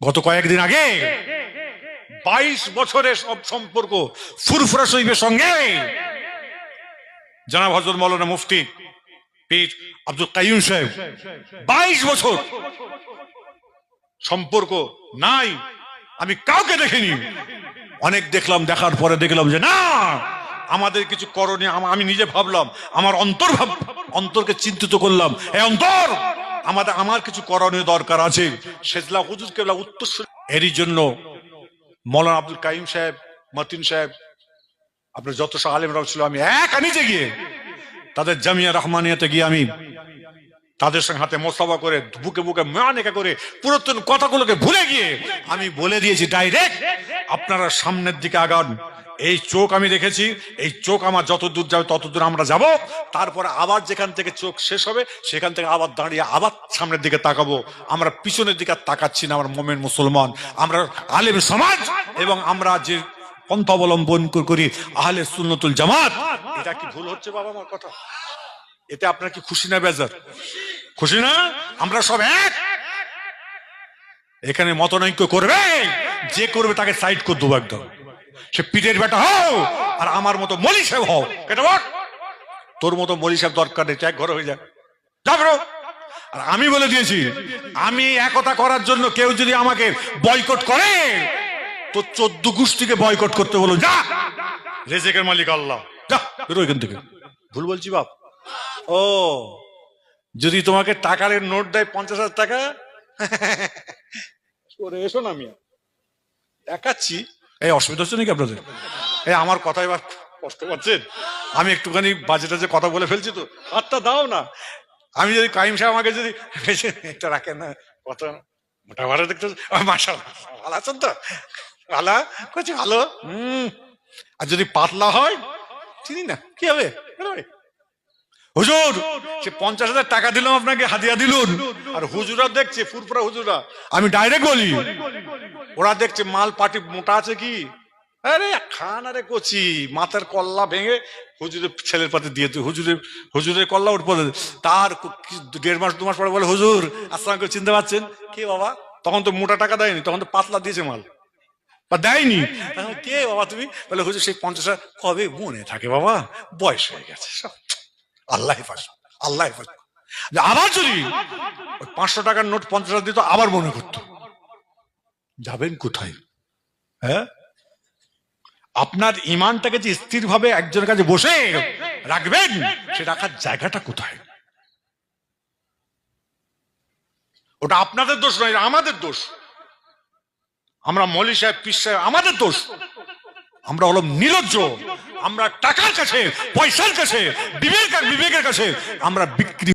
গত কয়েকদিন আগে বাইশ বছরের সব সম্পর্ক ফুরফুরা শরীফের সঙ্গে। জানাব হজরত মৌলানা মুফতি পীর আব্দুল কাইম সাহেব, বাইশ বছর সম্পর্ক নাই, আমি কাউকে দেখিনি। অনেক দেখলাম, দেখার পরে দেখলাম যে না, আমাদের কিছু করণীয়, আমি নিজে ভাবলাম, আমার অন্তর ভাব অন্তরকে চিন্তিত করলাম। এ অন্তর! আমাদের আমার কিছু করণীয় দরকার আছে। সেজলা হুজুর কেবলা উত্তর এরই জন্য মৌলান আব্দুল কাইম সাহেব, মতিন সাহেব, আপনার যত আলেমরাও ছিল, আমি এক নিজে গিয়ে তাদের জামিয়া রহমানিয়াতে গিয়ে আমি তাদের সঙ্গে হাতে মোসাফা করে বুকে বুকে মানেকা করে পুরাতন কথাগুলোকে ভুলে গিয়ে আমি বলে দিয়েছি ডাইরেক্ট, আপনারা সামনের দিকে আগান। এই চোখ আমি দেখেছি, এই চোখ আমার যত দূর যাবে তত দূর আমরা যাব। তারপরে আবার যেখান থেকে চোখ শেষ হবে, সেখান থেকে আবার দাঁড়িয়ে আবার সামনের দিকে তাকাবো। আমরা পিছনের দিকে তাকাচ্ছি না, আমরা মোমেন মুসলমান। আমরা আলেম সমাজ এবং আমরা যে পন্থা অবলম্বন করি, আহলে সুন্নতুল জামাত। এটা কি ভুল হচ্ছে বাবা আমার কথা? এতে আপনার কি খুশি না বেজার? খুশি না? আমরা সব এক। এখানে মতনৈক্য করবে? যে করবে তাকে সাইড করে দেবো একদম। সে পিঠের বেটা হও, আর আমার মতো মলি সাহেব হও। কেটে বল তোর মতো মলি সাহেব দরকার নেই এক ঘরে হয়ে যায় যা বেরো। আর আমি বলে দিয়েছি, আমি একতা করার জন্য কেউ যদি আমাকে বয়কট করে, তো চোদ্দ গোষ্ঠীকে বয়কট করতে বলো যা। রেজেকের মালিক আল্লাহ। যা, বেরো এখান থেকে। ভুল বলছি বাপ। ও। যদি তোমাকে টাকার নোট দেয় পঞ্চাশ হাজার টাকা করে এসো না মিয়া। দেখাচ্ছি। এই অসুবিধা হচ্ছে নাকি আপনাদের? এই আমার কথা এবার কষ্ট পাচ্ছেন আমি একটুখানি বাজে টাজে কথা বলে ফেলছি তো। হাতটা দাও না। আমি যদি কাইম সাহেব আমাকে যদি একটা রাখেন না। কত মোটা ভাড়া দেখতে মাসাল ভালো আছেন তো? ভালো? করছি ভালো। হম। আর যদি পাতলা হয় চিনি না। কি হবে। হুজুর, সে পঞ্চাশ হাজার টাকা দিলাম আপনাকে, হাদিয়া দিলুন। আর হুজুরা দেখছে, ফুরফুরা হুজুরা। আমি ডাইরেক্ট বলি, ওরা দেখছে মাল পাটি মোটা আছে কি? আরে খান আরে কচি, মাথার কল্লা ভেঙে হুজুরের ছেলের পাতে দিয়ে তুই হুজুরের হুজুরের কল্লা উঠ পড়ে তার দেড় মাস, দু মাস পরে বলে, হুজুর, আসসালাম করে চিনতে পারছেন? কে বাবা? তখন তো মোটা টাকা দেয়নি, তখন তো পাতলা দিয়েছে মাল। বা দেয়নি। কে বাবা তুমি? বলে, হুজুর, সেই পঞ্চাশ কবে মনে থাকে বাবা? বয়স হয়ে গেছে, সব আল্লাহ আল্লাহ আবার যদি পাঁচশো টাকার নোট পঞ্চাশ দিত, আবার মনে করতো। যাবেন কোথায়? হ্যাঁ? আপনার ইমানটাকে যে স্থির ভাবে একজনের কাছে বসে রাখবেন, সে রাখার জায়গাটা কোথায়? ওটা আপনাদের দোষ নয় আমাদের দোষ। আমরা মলি সাহেব পিস সাহেব, আমাদের দোষ। আমরা হলাম নির্লজ্জ আমরা টাকার কাছে পয়সার কাছে বিবেক বিবেকের কাছে আমরা বিক্রি